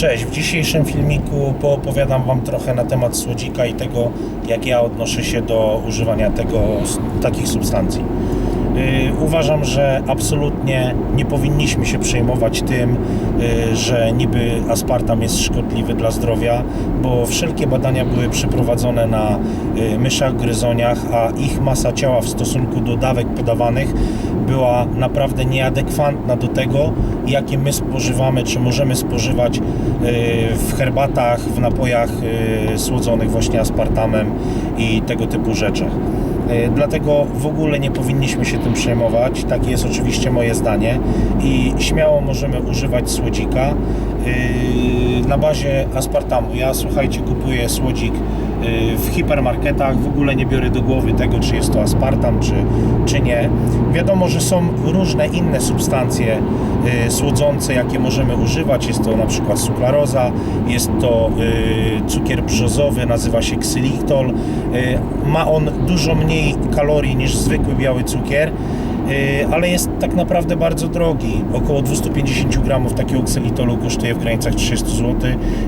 Cześć, w dzisiejszym filmiku poopowiadam Wam trochę na temat słodzika i tego, jak ja odnoszę się do używania tego, takich substancji. Yy, uważam, że absolutnie nie powinniśmy się przejmować tym, yy, że niby aspartam jest szkodliwy dla zdrowia, bo wszelkie badania były przeprowadzone na yy, myszach, gryzoniach, a ich masa ciała w stosunku do dawek podawanych była naprawdę nieadekwatna do tego, jakie my spożywamy, czy możemy spożywać yy, w herbatach, w napojach yy, słodzonych właśnie aspartamem i tego typu rzeczach. Yy, Dlatego w ogóle nie powinniśmy się tym przejmować. Takie jest oczywiście moje zdanie i śmiało możemy używać słodzika na bazie aspartamu. Ja słuchajcie, kupuję słodzik w hipermarketach, w ogóle nie biorę do głowy tego, czy jest to aspartam, czy, czy nie. Wiadomo, że są różne inne substancje yy, słodzące, jakie możemy używać. Jest to na przykład suklaroza, jest to yy, cukier brzozowy, nazywa się ksylitol. Ma on dużo mniej kalorii niż zwykły biały cukier. Yy, ale jest tak naprawdę bardzo drogi. Około 250 gramów takiego ksylitolu kosztuje w granicach 300 zł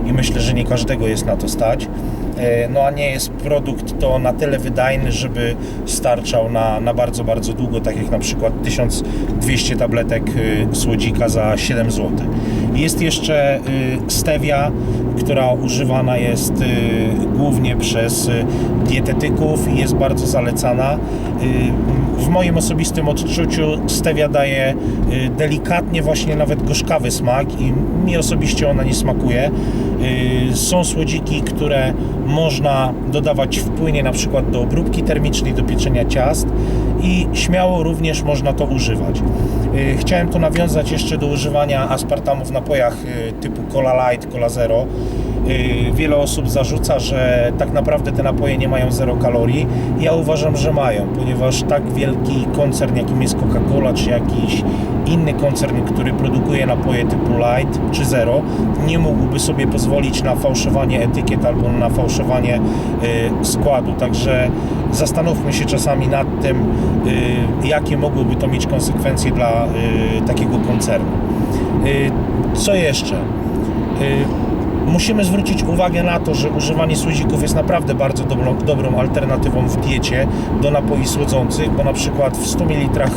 i myślę, że nie każdego jest na to stać. Yy, No a nie jest produkt to na tyle wydajny, żeby starczał na, na bardzo, bardzo długo, tak jak na przykład 1200 tabletek yy, słodzika za 7 zł. Jest jeszcze yy, stevia, która używana jest yy, głównie przez yy, dietetyków i jest bardzo zalecana. W moim osobistym odczuciu stevia daje delikatnie właśnie nawet gorzkawy smak i mi osobiście ona nie smakuje. Są słodziki, które można dodawać w płynie na przykład do obróbki termicznej, do pieczenia ciast i śmiało również można to używać. Yy, Chciałem tu nawiązać jeszcze do używania aspartamu w napojach yy, typu Cola Light, Cola Zero. Yy, Wiele osób zarzuca, że tak naprawdę te napoje nie mają zero kalorii. Ja uważam, że mają, ponieważ tak wielki koncern, jakim jest Coca-Cola, czy jakiś inny koncern, który produkuje napoje typu light czy zero, nie mógłby sobie pozwolić na fałszowanie etykiet albo na fałszowanie y, składu. Także zastanówmy się czasami nad tym, y, jakie mogłyby to mieć konsekwencje dla y, takiego koncernu. Y, co jeszcze? Y, Musimy zwrócić uwagę na to, że używanie słodzików jest naprawdę bardzo dobrą, dobrą alternatywą w diecie do napoi słodzących, bo na przykład w 100 ml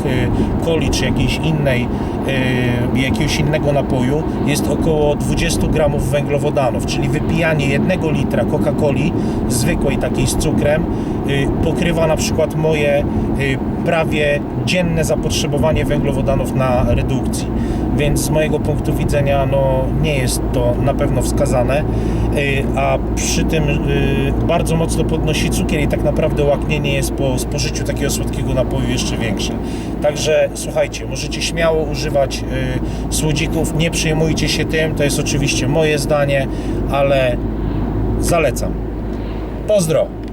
coli czy jakiejś innej, y, jakiegoś innego napoju jest około 20 gramów węglowodanów, czyli wypijanie jednego litra Coca-Coli zwykłej takiej z cukrem y, pokrywa na przykład moje y, prawie dzienne zapotrzebowanie węglowodanów na redukcji więc z mojego punktu widzenia no, nie jest to na pewno wskazane, y, a przy tym y, bardzo mocno podnosi cukier i tak naprawdę łaknienie jest po spożyciu takiego słodkiego napoju jeszcze większe. Także słuchajcie, możecie śmiało używać y, słodzików, nie przejmujcie się tym, to jest oczywiście moje zdanie, ale zalecam. Pozdro!